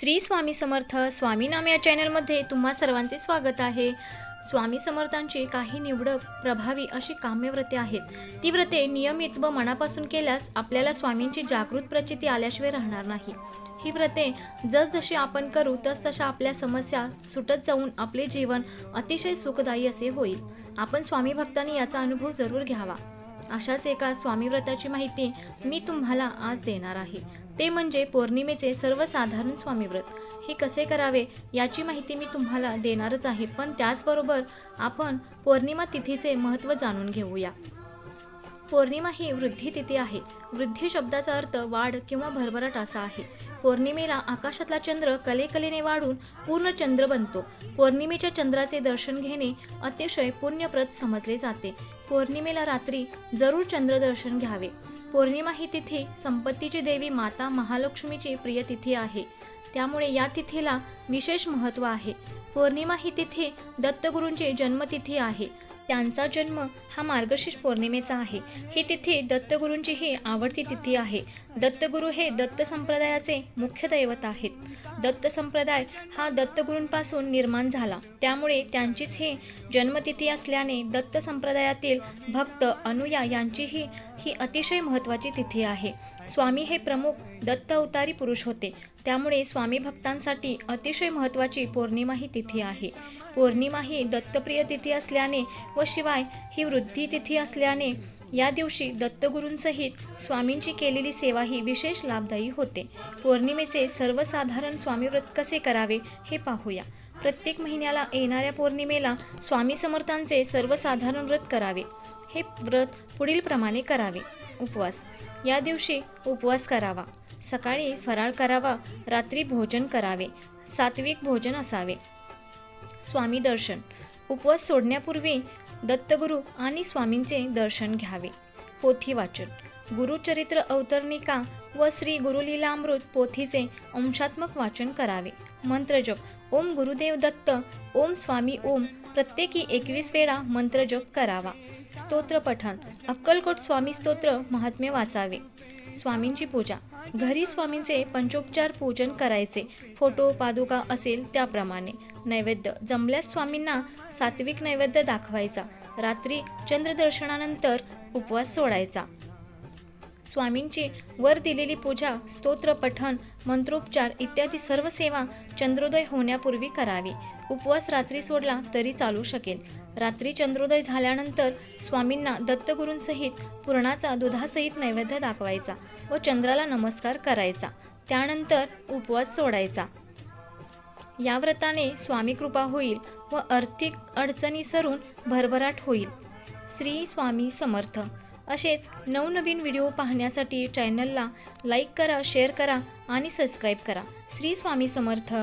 श्री स्वामी समर्थ स्वामी नाम या चॅनलमध्ये तुम्हा सर्वांचे स्वागत आहे. स्वामी समर्थांची काही निवडक प्रभावी अशी काम्यव्रते आहेत. ती व्रते नियमित व मनापासून केल्यास आपल्याला स्वामींची जागृत प्रचिती आल्याशिवाय राहणार नाही. ही व्रते जसजशी आपण करू तसतशा आपल्या समस्या सुटत जाऊन आपले जीवन अतिशय सुखदायी असे होईल. आपण स्वामी भक्तांनी याचा अनुभव जरूर घ्यावा. अशाच एका स्वामी व्रताची माहिती मी तुम्हाला आज देणार आहे. ते म्हणजे पौर्णिमेचे सर्वसाधारण स्वामी व्रत हे कसे करावे याची माहिती मी तुम्हाला देणारच आहे पण त्याचबरोबर आपण पौर्णिमा तिथीचे महत्त्व जाणून घेऊया. पौर्णिमा ही वृद्धी तिथी आहे. वृद्धी शब्दाचा अर्थ वाढ किंवा भरभराट असा आहे. पौर्णिमेला आकाशातला चंद्र कलेकलेने वाढून पूर्ण चंद्र बनतो. पौर्णिमेच्या चंद्राचे दर्शन घेणे अतिशय पुण्यप्रद समजले जाते. पौर्णिमेला रात्री जरूर चंद्रदर्शन घ्यावे. पौर्णिमा ही तिथी संपत्तीची देवी माता महालक्ष्मीची प्रिय तिथी आहे. त्यामुळे या तिथीला विशेष महत्त्व आहे. पौर्णिमा ही तिथी दत्तगुरूंची जन्मतिथी आहे. त्यांचा जन्म हा मार्गशीर्ष पौर्णिमेचा आहे. ही तिथी दत्तगुरूंची ही आवडती तिथी आहे. दत्तगुरू हे दत्त संप्रदायाचे मुख्य दैवत आहेत. दत्त संप्रदाय हा दत्तगुरूंपासून निर्माण झाला. त्यामुळे त्यांचीच ही जन्मतिथी असल्याने दत्त संप्रदायातील भक्त अनुया यांचीही ही अतिशय महत्त्वाची तिथी आहे. स्वामी हे प्रमुख दत्त अवतारी पुरुष होते. त्यामुळे स्वामी भक्तांसाठी अतिशय महत्त्वाची पौर्णिमा ही तिथी आहे. पौर्णिमा ही दत्तप्रिय तिथी असल्याने व शिवाय ही वृद्धी तिथी असल्याने या दिवशी दत्तगुरूंसहित स्वामींची केलेली सेवा ही विशेष लाभदायी होते. पौर्णिमेचे सर्वसाधारण स्वामीव्रत कसे करावे हे पाहूया. प्रत्येक महिन्याला येणाऱ्या पौर्णिमेला स्वामी समर्थांचे सर्वसाधारण व्रत करावे. हे व्रत पुढील प्रमाणे करावे. उपवास. या दिवशी उपवास करावा. सकाळी फराळ करावा रात्री भोजन करावे सात्विक भोजन असावे. स्वामी दर्शन. उपवास सोडण्यापूर्वी दत्तगुरू आणि स्वामींचे दर्शन घ्यावे. पोथी वाचन. गुरुचरित्र अवतरणिका व श्री गुरुलीलामृत पोथीचे अंशात्मक वाचन करावे. मंत्रजप ओम गुरुदेव दत्त. ओम स्वामी ओम. प्रत्येकी एकवीस वेळा मंत्रजप करावा. स्तोत्रपठण अक्कलकोट स्वामी स्तोत्र महात्म्य वाचावे. स्वामींची पूजा. घरी स्वामींचे पंचोपचार पूजन करायचे. फोटो पादुका असेल त्याप्रमाणे. नैवेद्य. जमल्यास स्वामींना सात्विक नैवेद्य दाखवायचा. रात्री चंद्रदर्शनानंतर उपवास सोडायचा. स्वामींची वर दिलेली पूजा स्तोत्र पठण मंत्रोपचार इत्यादी सर्व सेवा चंद्रोदय होण्यापूर्वी करावी. उपवास रात्री सोडला तरी चालू शकेल. रात्री चंद्रोदय झाल्यानंतर स्वामींना दत्तगुरूंसहित पुरणाचा दुधासहित नैवेद्य दाखवायचा व चंद्राला नमस्कार करायचा. त्यानंतर उपवास सोडायचा. या व्रताने स्वामी कृपा होईल व आर्थिक अडचणी सरून भरभराट होईल. श्री स्वामी समर्थ. असेच नवनवीन व्हिडिओ पाहण्यासाठी चॅनलला लाईक करा शेअर करा आणि सबस्क्राईब करा. श्री स्वामी समर्थ.